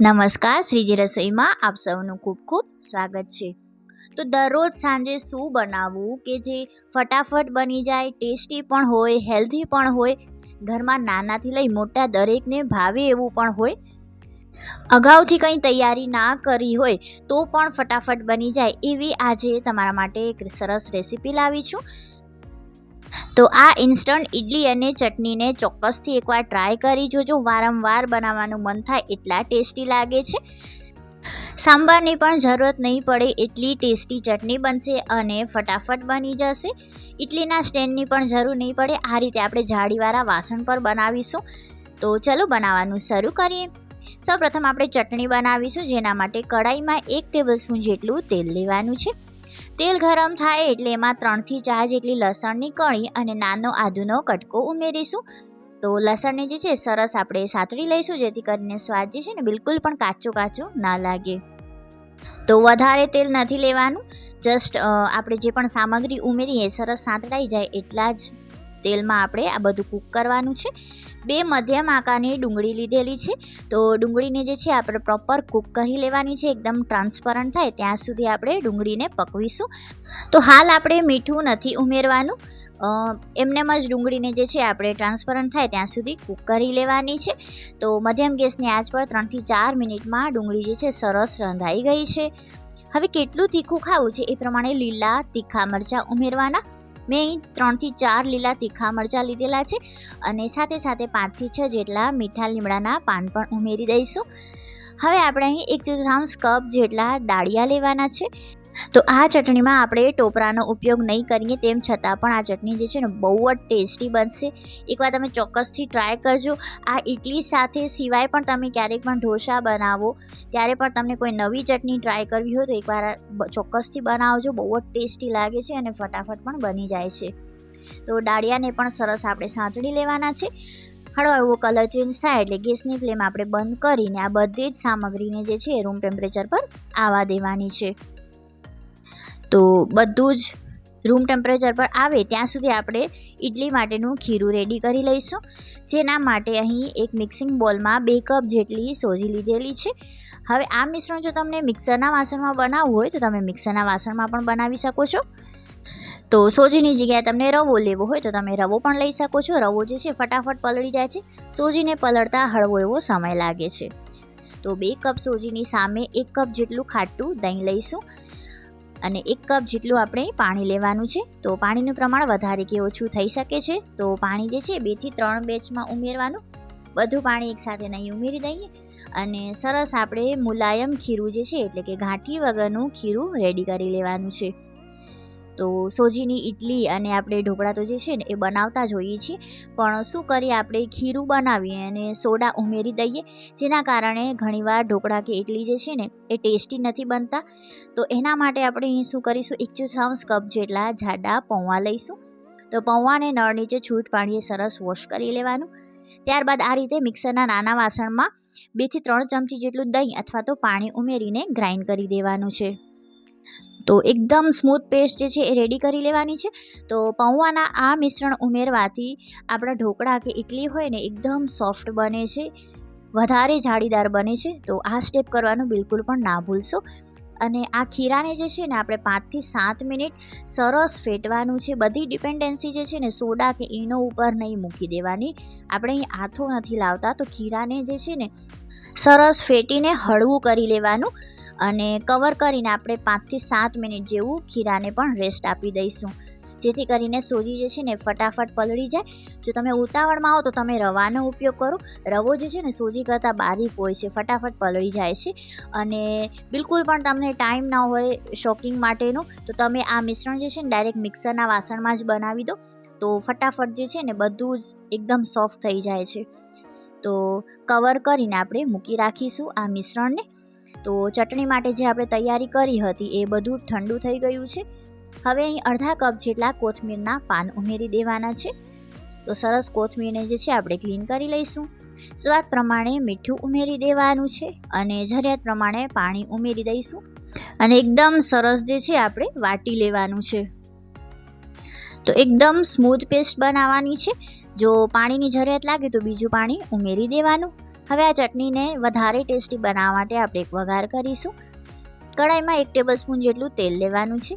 નમસ્કાર, શ્રીજી રસોઈમાં આપ સૌનું ખૂબ ખૂબ સ્વાગત છે. તો દરરોજ સાંજે શું બનાવવું કે જે ફટાફટ બની જાય, ટેસ્ટી પણ હોય, હેલ્ધી પણ હોય, ઘરમાં નાનાથી લઈ મોટા દરેકને ભાવે એવું પણ હોય? અગાઉથી કંઈ તૈયારી ના કરી હોય તો પણ ફટાફટ બની જાય એવી આજે તમારા માટે એક સરસ રેસીપી લાવી છું તો આ ઇન્સ્ટન્ટ ઇડલી અને ચટણીને ચોક્કસથી એકવાર ટ્રાય કરી જોજો. વારંવાર બનાવવાનું મન થાય એટલા ટેસ્ટી લાગે છે. સાંભારની પણ જરૂરત નહીં પડે એટલી ટેસ્ટી ચટણી બનશે અને ફટાફટ બની જશે. ઇડલીના સ્ટેન્ડની પણ જરૂર નહીં પડે. આ રીતે આપણે જાળીવાળા વાસણ પર બનાવીશું. તો ચલો બનાવવાનું શરૂ કરીએ. સૌપ્રથમ આપણે ચટણી બનાવીશું. જેના માટે કડાઈમાં એક ટેબલસ્પૂન જેટલું તેલ લેવાનું છે. તેલ ગરમ થાય એટલે એમાં ત્રણથી ચાર જેટલી લસણની કણી અને નાનો આદુનો કટકો ઉમેરીશું. તો લસણને જે છે સરસ આપણે સાતળી લઈશું, જેથી કરીને સ્વાદ જે છે ને બિલકુલ પણ કાચો કાચો ના લાગે. તો વધારે તેલ નથી લેવાનું જસ્ટ આપણે જે પણ સામગ્રી ઉમેરીએ, સરસ સાંતળાઈ જાય એટલા જ તેલમાં આપણે આ બધું કૂક કરવાનું છે. બે મધ્યમ આકારની ડુંગળી લીધેલી છે. તો ડુંગળીને જે છે આપણે પ્રોપર કૂક કરી લેવાની છે. એકદમ ટ્રાન્સપરન્ટ થાય ત્યાં સુધી આપણે ડુંગળીને પકવીશું. તો હાલ આપણે મીઠું નથી ઉમેરવાનું. એમનેમ જ ડુંગળીને જે છે આપણે ટ્રાન્સપરન્ટ થાય ત્યાં સુધી કૂક કરી લેવાની છે. તો મધ્યમ ગેસની આંચ પર ત્રણથી ચાર મિનિટમાં ડુંગળી જે છે સરસ રંધાઈ ગઈ છે. હવે કેટલું તીખું ખાવું છે એ પ્રમાણે લીલા તીખા મરચાં ઉમેરવાના. મેં અહીં ત્રણથી ચાર લીલા તીખા મરચાં લીધેલા છે અને સાથે સાથે પાંચથી છ જેટલા મીઠા લીમડાના પાન પણ ઉમેરી દઈશું. હવે આપણે અહીં એક ચતુર્થાંશ કપ જેટલા દાળિયા લેવાના છે. તો આ ચટણીમાં આપણે ટોપરાનો ઉપયોગ નહીં કરીએ, તેમ છતાં પણ આ ચટણી જે છે ને બહુ જ ટેસ્ટી બનશે. એકવાર તમે ચોક્કસથી ટ્રાય કરજો. આ ઇડલી સાથે સિવાય પણ તમે ક્યારેક પણ ઢોસા બનાવો, ત્યારે પણ તમને કોઈ નવી ચટણી ટ્રાય કરવી હોય તો એકવાર ચોક્કસથી બનાવજો. બહુ જ ટેસ્ટી લાગે છે અને ફટાફટ પણ બની જાય છે. તો દાળિયાને પણ સરસ આપણે સાંતળી લેવાના છે. હળવો એવો કલર ચેન્જ થાય એટલે ગેસની ફ્લેમ આપણે બંધ કરીને આ બધી જ સામગ્રીને જે છે રૂમ ટેમ્પરેચર પર આવવા દેવાની છે. તો બધું જ રૂમ ટેમ્પરેચર પર આવે, ત્યાં સુધી આપણે ઇડલી માટેનું ખીરું રેડી કરી લઈશું. જેના માટે અહીં એક મિક્સિંગ બોલમાં બે કપ જેટલી સોજી લીધેલી છે. હવે આ મિશ્રણ જો તમને મિક્સરના વાસણમાં બનાવવું હોય તો તમે મિક્સરના વાસણમાં પણ બનાવી શકો છો. તો સોજીની જગ્યાએ તમને રવો લેવો હોય તો તમે રવો પણ લઈ શકો છો. રવો જે છે ફટાફટ પલળી જાય છે. સોજીને પલળતા હળવો એવો સમય લાગે છે. તો બે કપ સોજીની સામે એક કપ જેટલું ખાટું દહીં લઈશું. અને એક કપ જેટલું આપણે પાણી લેવાનું છે. તો પાણીનું પ્રમાણ વધારે કે ઓછું થઈ શકે છે. તો પાણી જે છે, બેથી ત્રણ બેચમાં ઉમેરવાનું. બધું પાણી એકસાથે નહીં ઉમેરી દઈએ. અને સરસ આપણે મુલાયમ ખીરું જે છે, એટલે કે ઘાંટી વગરનું ખીરું રેડી કરી લેવાનું છે. તો સોજીની ઇડલી અને આપણે ઢોકળા તો જે છે ને એ બનાવતા જોઈએ છીએ. પણ શું કરીએ આપણે? ખીરું બનાવીએ અને સોડા ઉમેરી દઈએ, જેના કારણે ઘણીવાર ઢોકળા કે ઇડલી જે છે ને, એ ટેસ્ટી નથી બનતા. તો એના માટે આપણે અહીં શું કરીશું? એક ચતુર્થાંશ કપ જેટલા જાડા પૌવા લઈશું. તો પૌવાને નળ નીચે છૂટ પાણીએ સરસ વોશ કરી લેવાનું. ત્યારબાદ આ રીતે મિક્સરના નાના વાસણમાં બેથી ત્રણ ચમચી જેટલું દહીં અથવા તો પાણી ઉમેરીને ગ્રાઇન્ડ કરી દેવાનું છે. તો એકદમ સ્મૂથ પેસ્ટ જે છે એ રેડી કરી લેવાની છે. તો પૌવાના આ મિશ્રણ ઉમેરવાથી આપણા ઢોકળા કે ઇડલી હોય ને એકદમ સોફ્ટ બને છે, વધારે જાળીદાર બને છે. તો આ સ્ટેપ કરવાનું બિલકુલ પણ ના ભૂલશો. અને આ ખીરાને જે છે ને આપણે પાંચથી સાત મિનિટ સરસ ફેટવાનું છે. બધી ડિપેન્ડન્સી જે છે ને સોડા કે ઈનો ઉપર નહીં મૂકી દેવાની. આપણે અહીં હાથો નથી લાવતા. તો ખીરાને જે છે ને સરસ ફેટીને હળવું કરી લેવાનું. અને કવર કરીને આપણે પાંચથી સાત મિનિટ જેવું ખીરાને પણ રેસ્ટ આપી દઈશું. જેથી કરીને સોજી જે છે ને ફટાફટ પલળી જાય. જો તમે ઉતાવળમાં આવો તો તમે રવાનો ઉપયોગ કરો. રવો જે છે ને સોજી કરતાં બારીક હોય છે, ફટાફટ પલળી જાય છે. અને બિલકુલ પણ તમને ટાઈમ ના હોય શોકિંગ માટેનો, તો તમે આ મિશ્રણ જે છે ને ડાયરેક્ટ મિક્સરના વાસણમાં જ બનાવી દો. તો ફટાફટ જે છે ને બધું જ એકદમ સોફ્ટ થઈ જાય છે. તો કવર કરીને આપણે મૂકી રાખીશું આ મિશ્રણને. તો ચટણી માટે જે આપણે તૈયારી કરી હતી એ બધું ઠંડુ થઈ ગયું છે. હવે અહીં અડધા કપ જેટલા કોથમીરના પાન ઉમેરી દેવાના છે. તો સરસ કોથમીરને જે છે આપણે ક્લીન કરી લઈશું. સ્વાદ પ્રમાણે મીઠું ઉમેરી દેવાનું છે અને જરૂરિયાત પ્રમાણે પાણી ઉમેરી દઈશું. અને એકદમ સરસ જે છે આપણે વાટી લેવાનું છે. તો એકદમ સ્મૂથ પેસ્ટ બનાવવાની છે. જો પાણીની જરૂરિયાત લાગે તો બીજું પાણી ઉમેરી દેવાનું. હવે આ ચટણીને વધારે ટેસ્ટી બનાવવા માટે આપણે એક વઘાર કરીશું. કડાઈમાં એક ટેબલ સ્પૂન જેટલું તેલ લેવાનું છે.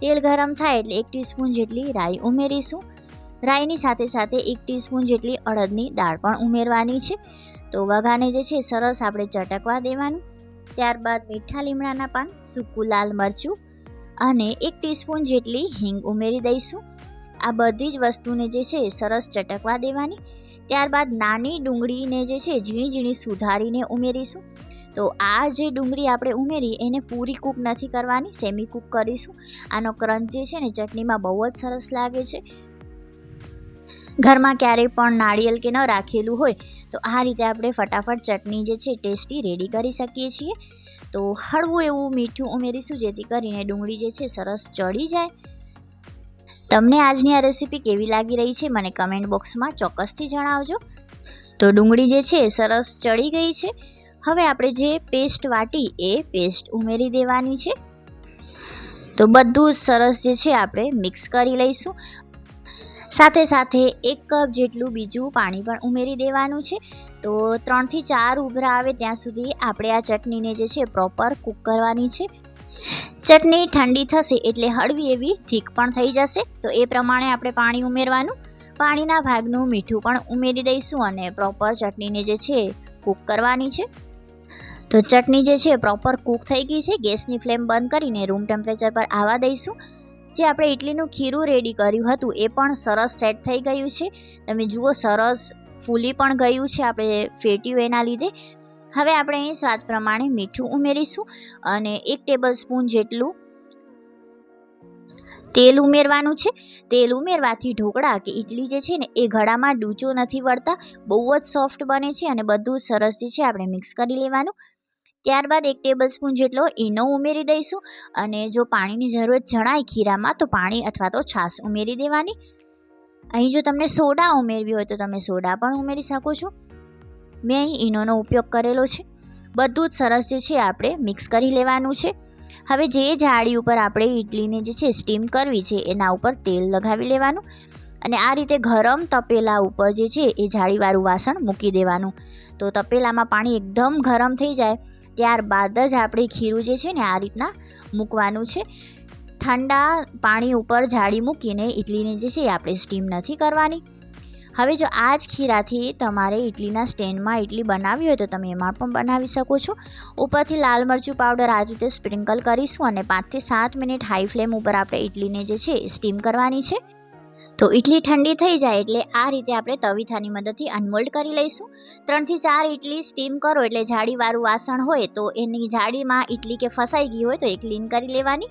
તેલ ગરમ થાય એટલે એક ટીસ્પૂન જેટલી રાઈ ઉમેરીશું. રાઈની સાથે સાથે એક ટીસ્પૂન જેટલી અડદની દાળ પણ ઉમેરવાની છે. તો વઘાને જે છે સરસ આપણે ચટકવા દેવાનું. ત્યારબાદ મીઠા લીમડાના પાન, સૂકું લાલ મરચું અને એક ટીસ્પૂન જેટલી હિંગ ઉમેરી દઈશું. આ બધી જ વસ્તુને જે છે સરસ ચટકવા દેવાની. ત્યારબાદ નાની ડુંગળીને જે છે, ઝીણી ઝીણી સુધારીને ઉમેરીશું. તો આ જે ડુંગળી આપણે ઉમેરી, એને પૂરી કૂક નથી કરવાની, સેમી કૂક કરીશું. આનો ક્રંચ જે છે ને, ચટણીમાં બહુ જ સરસ લાગે છે. ઘરમાં ક્યારેય પણ નાળિયેર કે ન રાખેલું હોય, તો આ રીતે આપણે ફટાફટ ચટણી જે છે, ટેસ્ટી રેડી કરી શકીએ છીએ. તો હળવું એવું મીઠું ઉમેરીશું, જેથી કરીને ડુંગળી જે છે, સરસ ચડી જાય. તમને આજની આ રેસીપી કેવી લાગી રહી છે મને કમેન્ટ બોક્સમાં ચોક્કસથી જણાવજો. તો ડુંગળી જે છે સરસ ચડી ગઈ છે. હવે આપણે જે પેસ્ટ વાટી એ પેસ્ટ ઉમેરી દેવાની છે. તો બધું સરસ જે છે આપણે મિક્સ કરી લઈશું. સાથે સાથે એક કપ જેટલું બીજું પાણી પણ ઉમેરી દેવાનું છે. તો ત્રણથી ચાર ઉભરા આવે ત્યાં સુધી આપણે આ ચટણીને જે છે પ્રોપર કૂક કરવાની છે. ચટણી ઠંડી થશે એટલે હળવી એવી થીક પણ થઈ જશે. તો એ પ્રમાણે આપણે પાણી ઉમેરવાનું. પાણીના ભાગનું મીઠું પણ ઉમેરી દઈશું અને પ્રોપર ચટણીને જે છે કૂક કરવાની છે. તો ચટણી જે છે પ્રોપર કૂક થઈ ગઈ છે. ગેસની ફ્લેમ બંધ કરીને રૂમ ટેમ્પરેચર પર આવવા દઈશું. જે આપણે ઇડલીનું ખીરું રેડી કર્યું હતું, એ પણ સરસ સેટ થઈ ગયું છે. તમે જુઓ, સરસ ફૂલી પણ ગયું છે. આપણે ફેટ્યું એના લીધે. હવે આપણે અહીં સ્વાદ પ્રમાણે મીઠું ઉમેરીશું અને એક ટેબલ સ્પૂન જેટલું તેલ ઉમેરવાનું છે. તેલ ઉમેરવાથી ઢોકળા કે ઇડલી જે છે ને, એ ઘડામાં ડૂચો નથી વળતા, બહુ જ સોફ્ટ બને છે અને બધું સરસ જે છે આપણે મિક્સ કરી લેવાનું. ત્યારબાદ એક ટેબલ સ્પૂન જેટલો ઈનો ઉમેરી દઈશું અને જો પાણીની જરૂરત જણાય ખીરામાં, તો પાણી અથવા તો છાશ ઉમેરી દેવાની. અહીં જો તમને સોડા ઉમેરવી હોય તો તમે સોડા પણ ઉમેરી શકો છો. મેં અહીં ઈનોનો ઉપયોગ કરેલો છે. બધું જ સરસ જે છે આપણે મિક્સ કરી લેવાનું છે. હવે જે જાળી ઉપર આપણે ઇડલીને જે છે સ્ટીમ કરવી છે એના ઉપર તેલ લગાવી લેવાનું અને આ રીતે ગરમ તપેલા ઉપર જે છે એ જાળીવાળું વાસણ મૂકી દેવાનું. તો તપેલામાં પાણી એકદમ ગરમ થઈ જાય ત્યારબાદ જ આપણે ખીરું જે છે ને આ રીતના મૂકવાનું છે. ઠંડા પાણી ઉપર જાળી મૂકીને ઇડલીને જે છે એ આપણે સ્ટીમ નથી કરવાની. હવે જો આ જ ખીરાથી તમારે ઇડલીના સ્ટેન્ડમાં ઇડલી બનાવવી હોય તો તમે એમાં પણ બનાવી શકો છો. ઉપરથી લાલ મરચું પાવડર આ રીતે સ્પ્રિંકલ કરીશું અને પાંચથી સાત મિનિટ હાઈ ફ્લેમ ઉપર આપણે ઇડલીને જે છે સ્ટીમ કરવાની છે. તો ઇડલી ઠંડી થઈ જાય એટલે આ રીતે આપણે તવીથાની મદદથી અનમોલ્ડ કરી લઈશું. ત્રણથી ચાર ઇડલી સ્ટીમ કરો એટલે જાળીવાળું વાસણ હોય તો એની જાળીમાં ઇડલી કે ફસાઈ ગઈ હોય તો એ ક્લીન કરી લેવાની.